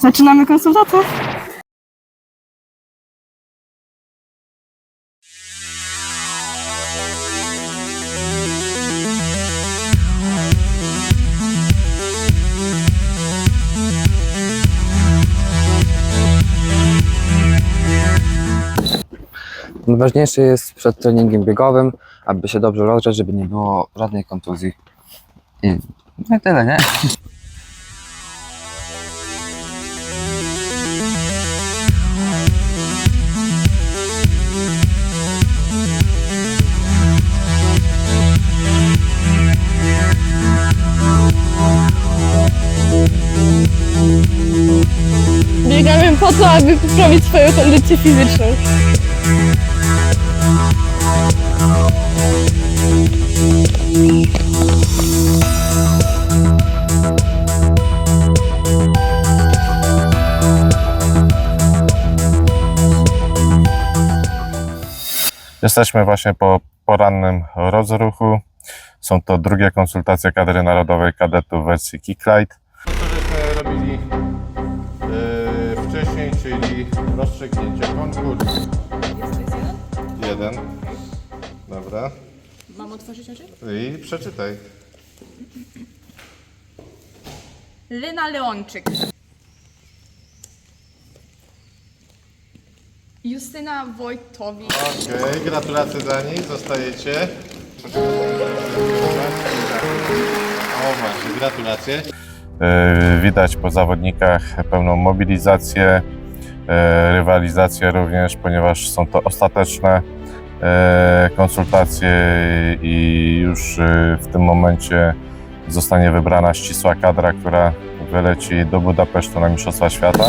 Zaczynamy konsultację. Najważniejsze jest przed treningiem biegowym, aby się dobrze rozgrzać, żeby nie było żadnej kontuzji. I no i tyle, nie? Aby poprawić swoją kondycję fizyczną. Jesteśmy właśnie po porannym rozruchu. Są to drugie konsultacje kadry narodowej kadetów w wersji Kicklight. Konkursu. Jeden. Dobra. Mam otworzyć oczy? I przeczytaj. Lena Leonczyk. Justyna Wojtowicz. Okej, gratulacje dla nich, zostajecie. O właśnie, gratulacje. E, Widać po zawodnikach pełną mobilizację, rywalizację również, ponieważ są to ostateczne e, konsultacje i już e, w tym momencie zostanie wybrana ścisła kadra, która wyleci do Budapesztu na Mistrzostwa Świata.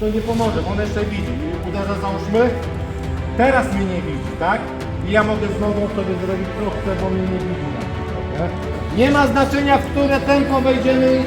to nie pomoże, bo on jeszcze widzi. Uderza załóżmy, teraz mnie nie widzi, tak? I ja mogę z sobie zrobić co chcę, bo mnie nie widzi? Nie ma znaczenia, w które tempo wejdziemy.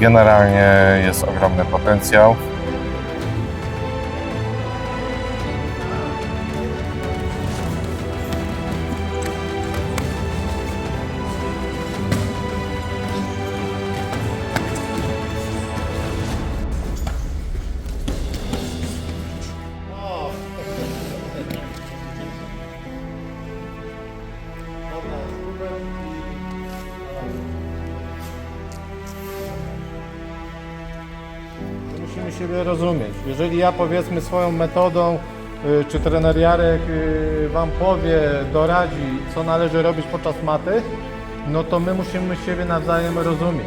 Generalnie jest ogromny potencjał. Siebie rozumieć. Jeżeli ja powiedzmy swoją metodą, y, czy trener Jarek y, Wam powie, doradzi, co należy robić podczas maty, no to my musimy siebie nawzajem rozumieć.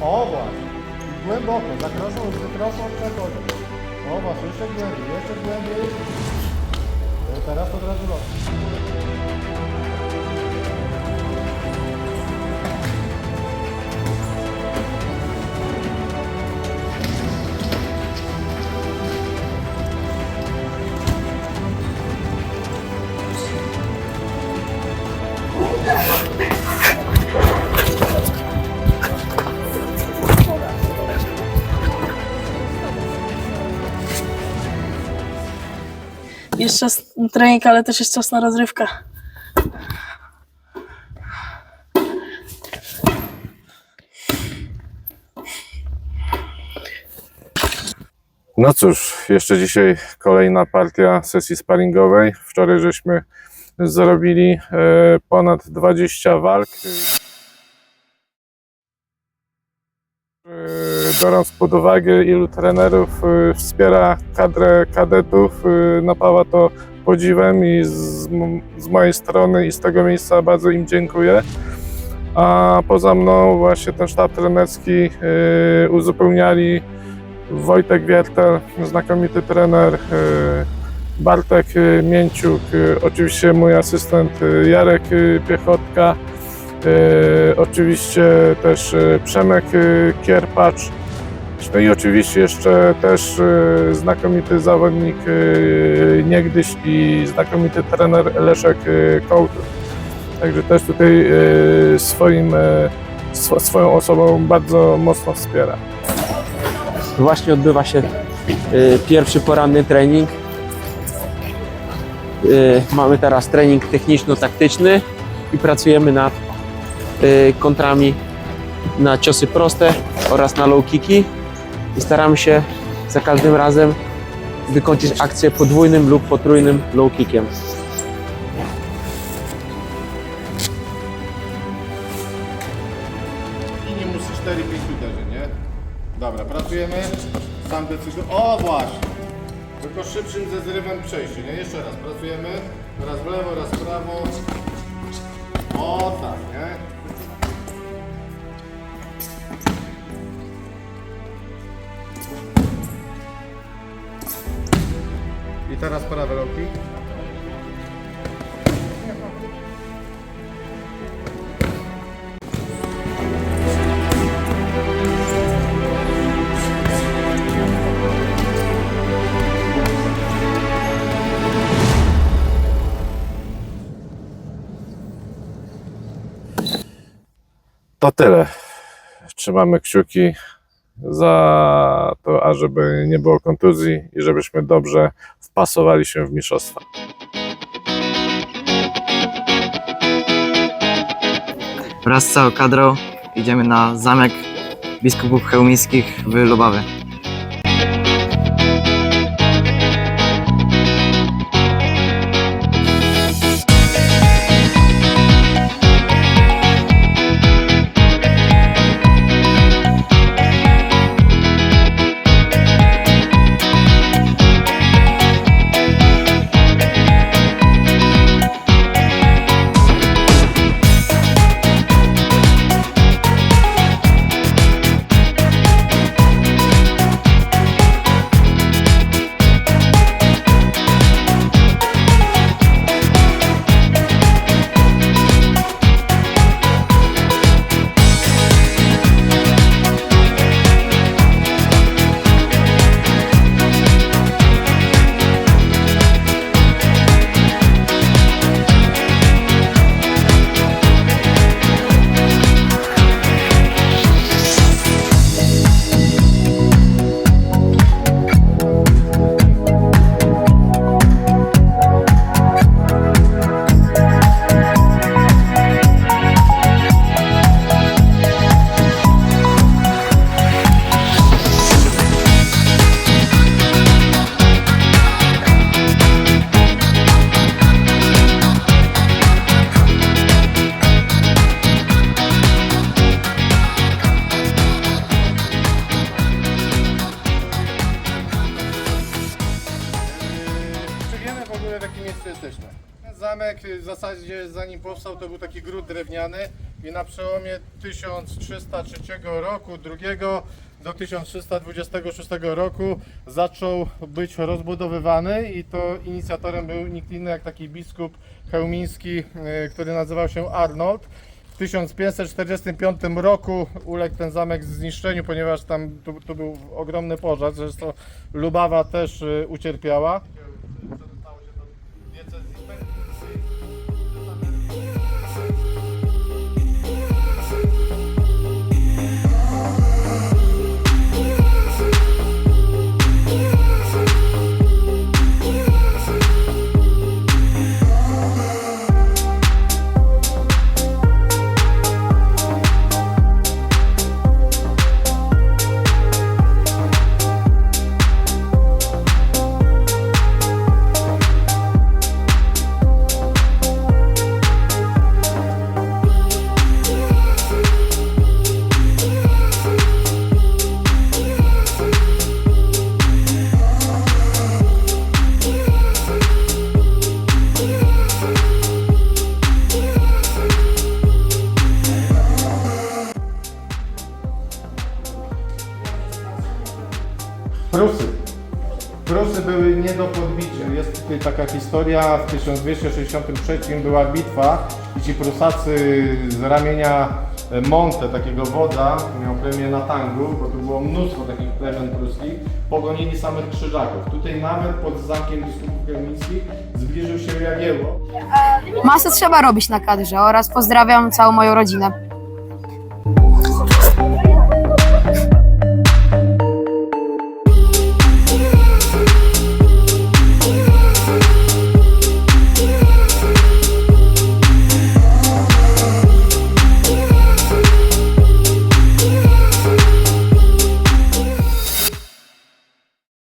O właśnie. Głęboko, zakroczą, wykroczą, przechodzą. O właśnie, jeszcze głębiej, jeszcze głębiej. Y, Teraz od razu los. Jest czas na trening, ale też jest czas na rozrywkę. No cóż, jeszcze dzisiaj kolejna partia sesji sparingowej. Wczoraj żeśmy zrobili e, ponad 20 walk. Biorąc pod uwagę, ilu trenerów e, wspiera kadrę kadetów, e, napawa to podziwem i z, z mojej strony i z tego miejsca bardzo im dziękuję. A poza mną właśnie ten sztab trenerski uzupełniali Wojtek Wiertel, znakomity trener, Bartek Mięciuk, oczywiście mój asystent Jarek Piechotka, oczywiście też e, Przemek e, Kierpacz, No i oczywiście jeszcze też e, znakomity zawodnik e, niegdyś i znakomity trener Leszek e, Kołtun. Także też tutaj e, swoim, e, swo- swoją osobą bardzo mocno wspiera. Właśnie odbywa się pierwszy poranny trening. Mamy teraz trening techniczno-taktyczny i pracujemy nad kontrami na ciosy proste oraz na low kicki i staramy się za każdym razem wykończyć akcję podwójnym lub potrójnym low kickiem. I nie musisz 4-5 uderzeń, nie? Dobra, pracujemy. Sam decyduj. O właśnie! Tylko szybszym ze zrywem przejście, nie? Jeszcze raz, pracujemy. Raz w lewo, raz w prawo. O tak, nie? Teraz prawe loki. To tyle. Trzymamy kciuki za to, ażeby nie było kontuzji i żebyśmy dobrze wpasowali się w mistrzostwa. Wraz z całą kadrą idziemy na zamek biskupów chełmińskich w Lubawie. Zamek w zasadzie zanim powstał to był taki gród drewniany i na przełomie 1303 roku, drugiego do 1326 roku zaczął być rozbudowywany i to inicjatorem był nikt inny jak taki biskup chełmiński, y, który nazywał się Arnold. W 1545 roku uległ ten zamek zniszczeniu, ponieważ tam tu, tu był ogromny pożar, zresztą Lubawa też y, ucierpiała. Taka historia, w 1263 była bitwa i ci Prusacy z ramienia e, Monte, takiego wodza, miał premię na tangu, bo tu było mnóstwo takich plemion pruskich, pogonili samych krzyżaków. Tutaj nawet pod zamkiem biskupów kelmickich zbliżył się Jagiełło. Masę trzeba robić na kadrze oraz pozdrawiam całą moją rodzinę.